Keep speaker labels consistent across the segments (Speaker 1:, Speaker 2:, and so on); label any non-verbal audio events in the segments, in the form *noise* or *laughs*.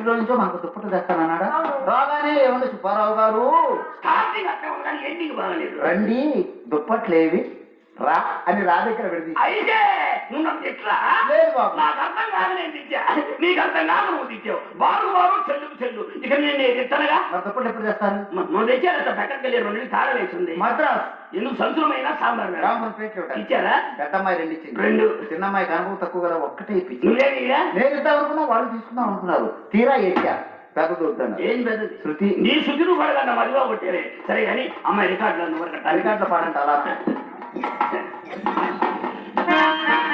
Speaker 1: రోజుల నుంచో మనకు దుప్పట్లు తెస్తానన్నాడా. రాగానే ఏమన్నా సుబ్బారావు గారు? రండి దుప్పట్లేవి రా అని రా దగ్గర విడది
Speaker 2: అయితే నువ్వు నన్ను ఎట్లా
Speaker 1: లేదు బాబు.
Speaker 2: నాకు అర్థం కాదు నేను తిట్టా. నీకు అర్థం కాదు నువ్వు తిట్టావు. బాగు బాగు చెల్లుకు చెల్లు. ఇక నేను నేను తిట్టనగా?
Speaker 1: మరి దుప్పట్లు ఎప్పుడు తెస్తారు?
Speaker 2: మ- నువ్వు తెచ్చారు పక్కకి వెళ్ళి రెండు తాళం వేసింది.
Speaker 1: మద్రాస్.
Speaker 2: ఎందుకు సంచులమైనా సాంబార్
Speaker 1: పేట చూడాలి
Speaker 2: ఇచ్చారా?
Speaker 1: పెద్దమ్మాయి రెండు ఇచ్చింది.
Speaker 2: రెండు.
Speaker 1: చిన్నమ్మాయి కనుక తక్కువ కదా ఒక్కటే ఇప్పించి నేను ఇద్దాం అనుకున్నా వాళ్ళు తీసుకుందాం అనుకున్నారు. తీరా ఎక్కా పెద్ద దొరుకుతాను
Speaker 2: ఏం పెద్దది
Speaker 1: శృతి.
Speaker 2: నీ శుద్ధి పడగన్న మదిగా కొట్టేరే సరే కానీ అమ్మాయి రికార్డులు
Speaker 1: అరికాట్ల పాడంట అలా. *laughs*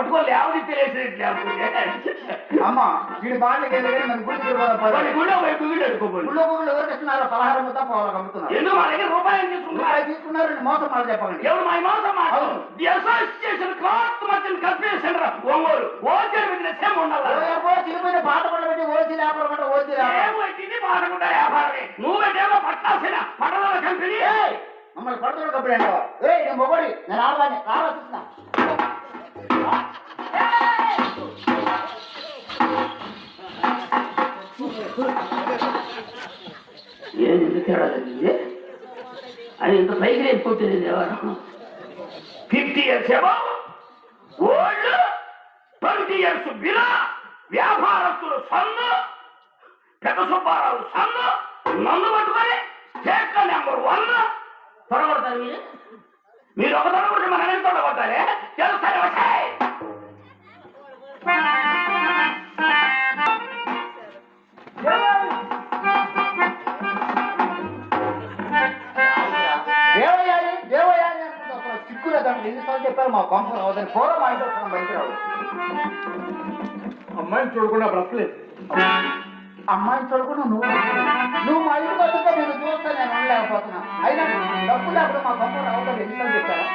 Speaker 2: పట్టుకొని లేవని తెలియసేది
Speaker 1: అమ్మా వీడి బాధకి నన్ను గుడికి
Speaker 2: గుళ్ళో పోయి గుళ్ళు ఎడుకోబోయి
Speaker 1: గుళ్ళో గుళ్ళు ఎవరికి ఇస్తున్నారో పదహారు ముద్ద పోవాలకు అమ్ముతున్నారు.
Speaker 2: ఎందుకు మా దగ్గర రూపాయలు
Speaker 1: తీసుకున్నారు తీసుకున్నారు మోసం మాట చెప్పండి
Speaker 2: ఎవరు మా మోసం మాట ది అసోసియేషన్ క్లాత్ మర్చెంట్ కల్పించండి ఒంగోలు. ఓచర్ పెట్టిన సేమ్ ఉండాలి?
Speaker 1: చిరిపోయిన పాట పడబెట్టి ఓచి వ్యాపారం అంటే ఓచి వ్యాపారం
Speaker 2: పాడకుండా వ్యాపారమే? నువ్వు పెట్టేమో పట్టాల్సిన పట్టదాల కంపెనీ.
Speaker 1: మమ్మల్ని పడతాడు కప్పుడు అంటే మొగడి నేను ఆడదాన్ని. కావాల్సి
Speaker 2: ఏంది ఎందుకు తేడా ఇంత పైకి నేను పుట్టింది ఎవరు ఫిఫ్టీ ఇయర్స్ ఏమో ఓల్డ్ ట్వంటీ ఇయర్స్ బిలా వ్యాపారస్తులు సన్ను పెద్ద సుబ్బారావు సన్ను నన్ను పట్టుకొని స్టేట్ నెంబర్ వన్ తొడగొడతారు మీరు మీరు ఒక తొడగొట్టి మన అనేది తొడగొట్టాలి తెలుస్తాయి
Speaker 1: మా కొంప రావద్దని పూర్వం మా ఇంట్లో రావు
Speaker 3: అమ్మాయిని చూడకుండా బ్రతకలేదు.
Speaker 1: అమ్మాయిని చూడకుండా నువ్వు నువ్వు మా ఇంటికి వస్తుంటే నేను చూస్తే నేను ఉండలేకపోతున్నా. అయినా డబ్బు లేకుండా మా కొంప రావద్దని ఎన్నిసార్లు చెప్పారా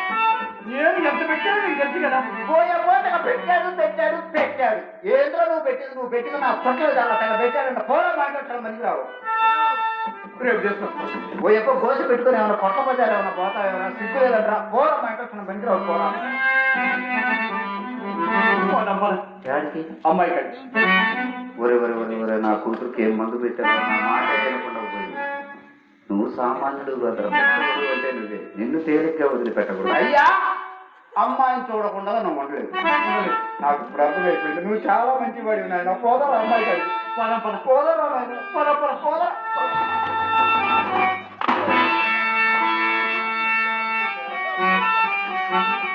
Speaker 3: నేను ఎంత పెట్టాను నీకు తెలుసు కదా.
Speaker 1: పోయే పోతగా పెట్టాడు పెట్టాడు పెట్టాడు ఏంద్రో నువ్వు పెట్టింది? నువ్వు పెట్టింది నా అలా తెగ పెట్టాడంట పూర్వం మా ఇంట్లో వస్తున్నాం మనకి రావు
Speaker 3: రేపు చేసుకొస్తాను
Speaker 1: ఓ ఎక్కువ గోసి పెట్టుకుని ఏమైనా కొట్ల బజార్ ఏమైనా పోతా ఏమైనా సిగ్గు లేదంటారా. పూర్వం మా ఇంట్లో రావు పూర్వం
Speaker 3: నమ్మాలి
Speaker 1: డాడీకి
Speaker 3: అమ్మాయి కండి
Speaker 1: ఒరే ఒరే ఒరే ఒరే నా కూతురికి ఏం మందు పెట్టావు? నా మాట వినకుండా పోయింది నువ్వు సామాన్యుడు పెద్దవాడు అంటే నువ్వే. నిన్ను తేలిగ్గా వదిలిపెట్టకూడదు. అయ్యా! అమ్మాయిని చూడకుండా నువ్వు ఉండలేదు. నాకు ఇప్పుడు అర్థమైపోయింది. నువ్వు చాలా మంచి వాడివి నాయన పోదా అమ్మాయి కాదు
Speaker 3: పద పద పద. పద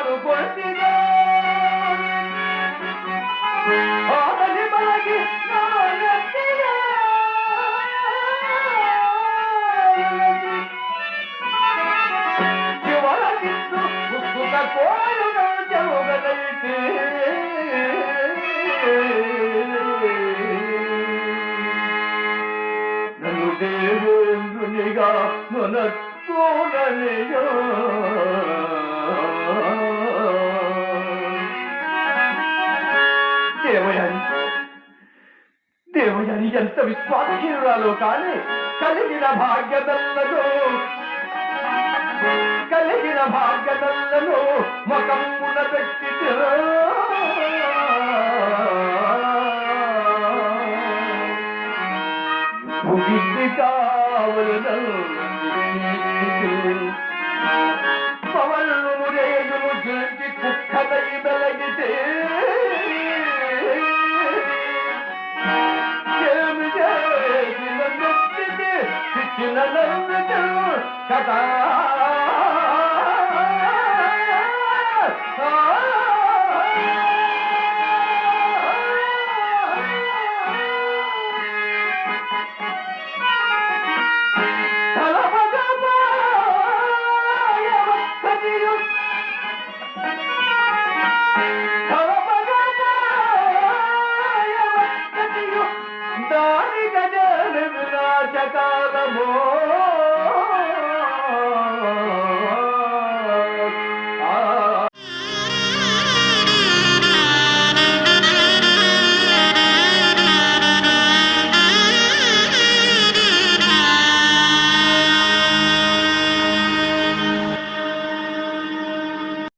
Speaker 3: సుఖమను కొట్టిగా ఆమెని మనకి దేవయాని ఎంత విశ్వాసహీనురాలో కానీ కలిగిన భాగ్యదల్లలో కలిగిన భాగ్యదల్లలో కదా దాని గజలు వినాశకాలమో